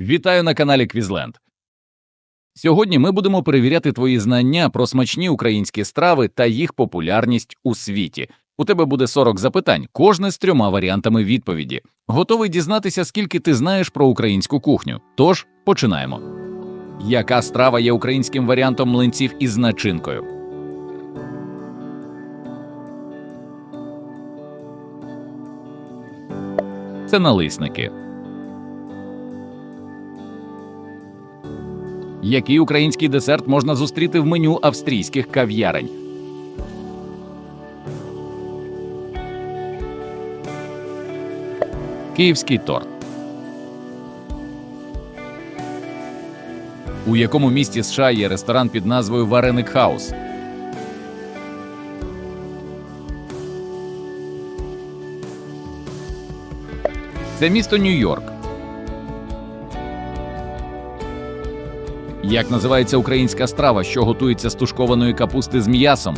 Вітаю на каналі Квізленд. Сьогодні ми будемо перевіряти твої знання про смачні українські страви та їх популярність у світі. У тебе буде 40 запитань, кожне з трьома варіантами відповіді. Готовий дізнатися, скільки ти знаєш про українську кухню. Тож починаємо. Яка страва є українським варіантом млинців із начинкою? Це налисники. Який український десерт можна зустріти в меню австрійських кав'ярень? Київський торт. У якому місті США є ресторан під назвою Вареник Хаус? Це місто Нью-Йорк. Як називається українська страва, що готується з тушкованої капусти з м'ясом?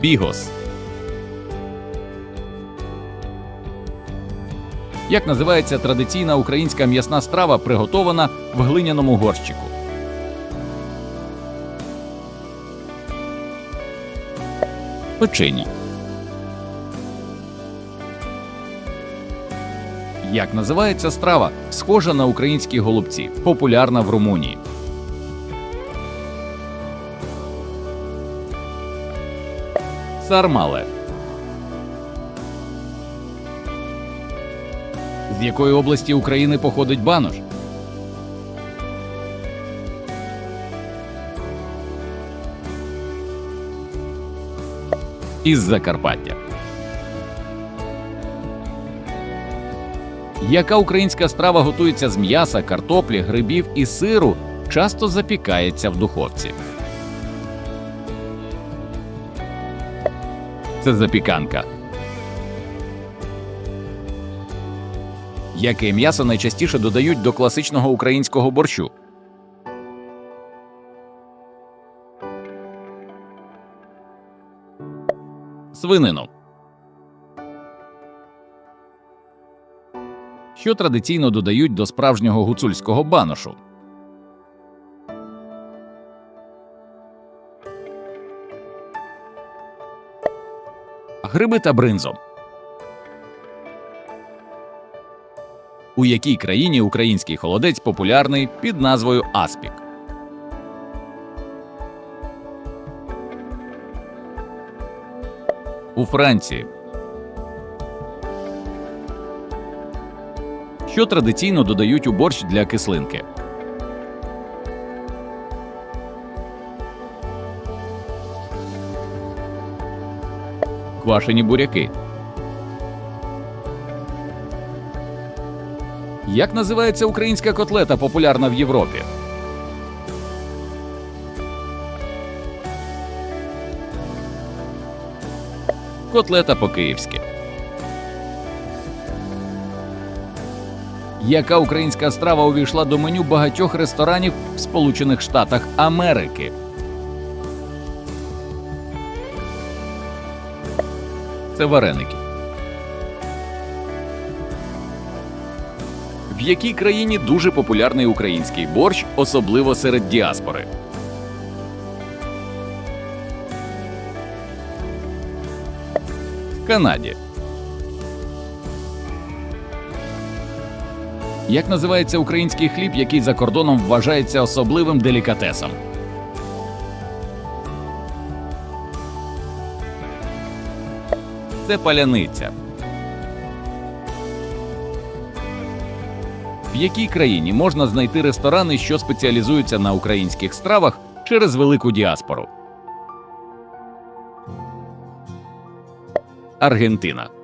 Бігос. Як називається традиційна українська м'ясна страва, приготована в глиняному горщику? Печені. Як називається страва, схожа на українські голубці, популярна в Румунії. Сармале. З якої області України походить банош? Із Закарпаття. Яка українська страва готується з м'яса, картоплі, грибів і сиру, часто запікається в духовці? Це запіканка. Яке м'ясо найчастіше додають до класичного українського борщу? Свинину. Що традиційно додають до справжнього гуцульського баношу. Гриби та бринзо. У якій країні український холодець популярний під назвою Аспік? У Франції. Що традиційно додають у борщ для кислинки. Квашені буряки. Як називається українська котлета, популярна в Європі? Котлета по-київськи. Яка українська страва увійшла до меню багатьох ресторанів в Сполучених Штатах Америки? Це вареники. В якій країні дуже популярний український борщ, особливо серед діаспори? Канаді. Як називається український хліб, який за кордоном вважається особливим делікатесом? Це паляниця. В якій країні можна знайти ресторани, що спеціалізуються на українських стравах через велику діаспору? Аргентина.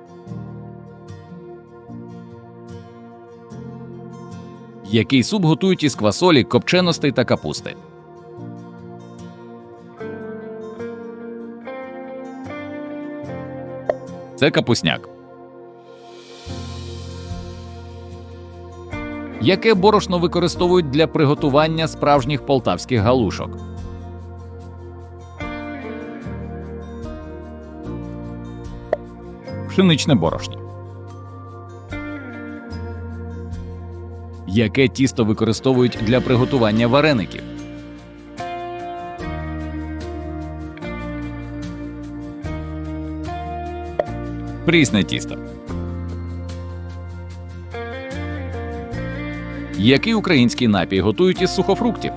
Який суп готують із квасолі, копченостей та капусти. Це капусняк. Яке борошно використовують для приготування справжніх полтавських галушок? Пшеничне борошно. Яке тісто використовують для приготування вареників? Прісне тісто. Який український напій готують із сухофруктів?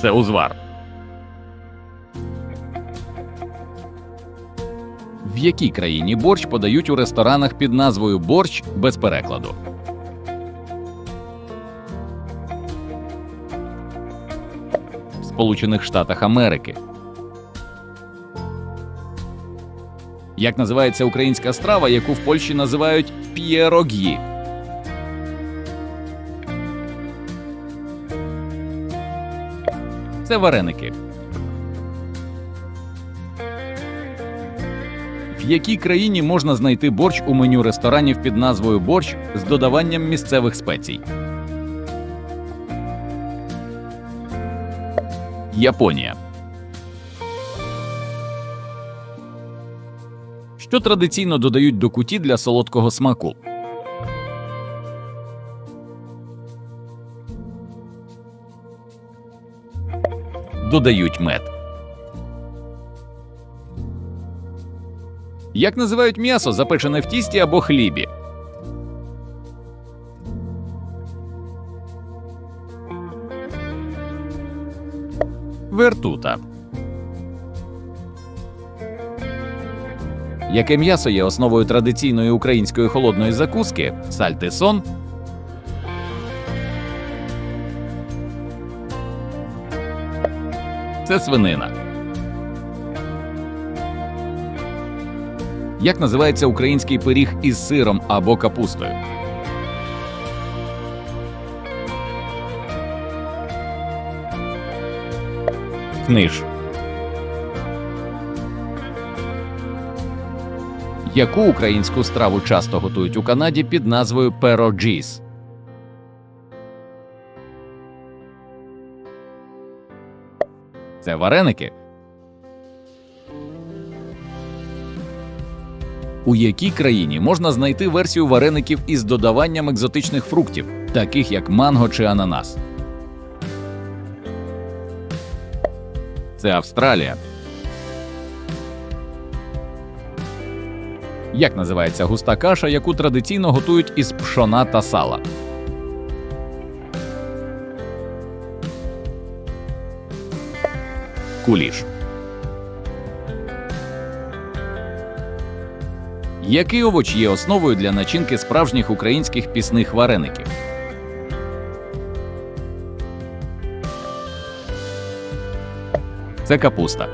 Це узвар. Якій країні борщ подають у ресторанах під назвою борщ без перекладу? В Сполучених Штатах Америки. Як називається українська страва, яку в Польщі називають п'єрогі? Це вареники. В якій країні можна знайти борщ у меню ресторанів під назвою борщ з додаванням місцевих спецій? Японія. Що традиційно додають до куті для солодкого смаку? Додають мед. Як називають м'ясо, запечене в тісті або хлібі? Вертута. Яке м'ясо є основою традиційної української холодної закуски? Сальтисон. Це свинина. Як називається український пиріг із сиром або капустою? Книж. Яку українську страву часто готують у Канаді під назвою пероджіс? Це вареники. У якій країні можна знайти версію вареників із додаванням екзотичних фруктів, таких як манго чи ананас? Це Австралія. Як називається густа каша, яку традиційно готують із пшона та сала? Куліш. Який овоч є основою для начинки справжніх українських пісних вареників? Це капуста.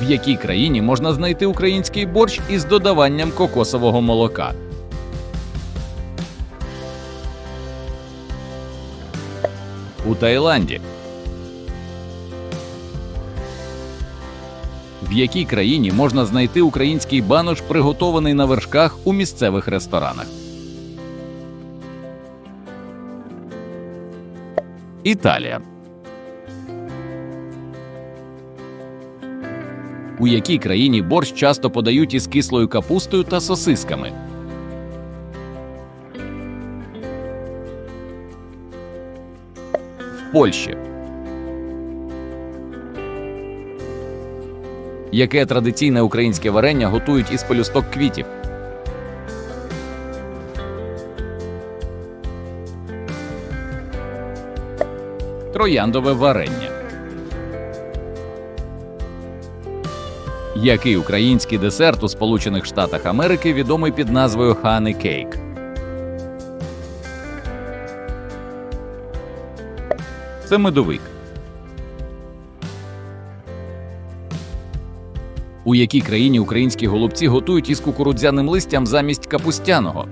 В якій країні можна знайти український борщ із додаванням кокосового молока? У Таїланді. В якій країні можна знайти український банош, приготований на вершках у місцевих ресторанах? Італія. У якій країні борщ часто подають із кислою капустою та сосисками? В Польщі. Яке традиційне українське варення готують із пелюсток квітів? Трояндове варення. Який український десерт у Сполучених Штатах Америки відомий під назвою Honey Cake? Це медовик. У якій країні українські голубці готують із кукурудзяним листям замість капустяного?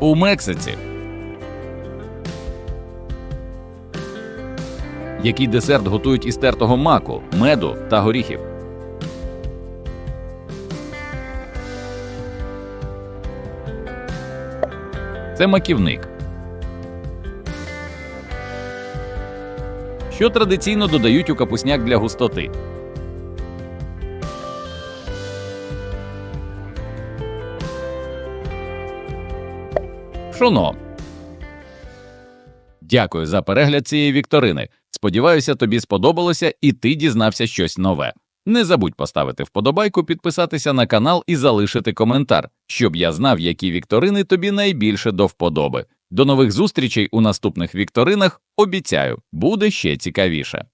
У Мексиці. Який десерт готують із тертого маку, меду та горіхів? Це маківник. Що традиційно додають у капусняк для густоти? Пшоно. Дякую за перегляд цієї вікторини. Сподіваюся, тобі сподобалося і ти дізнався щось нове. Не забудь поставити вподобайку, підписатися на канал і залишити коментар, щоб я знав, які вікторини тобі найбільше до вподоби. До нових зустрічей у наступних вікторинах. Обіцяю, буде ще цікавіше.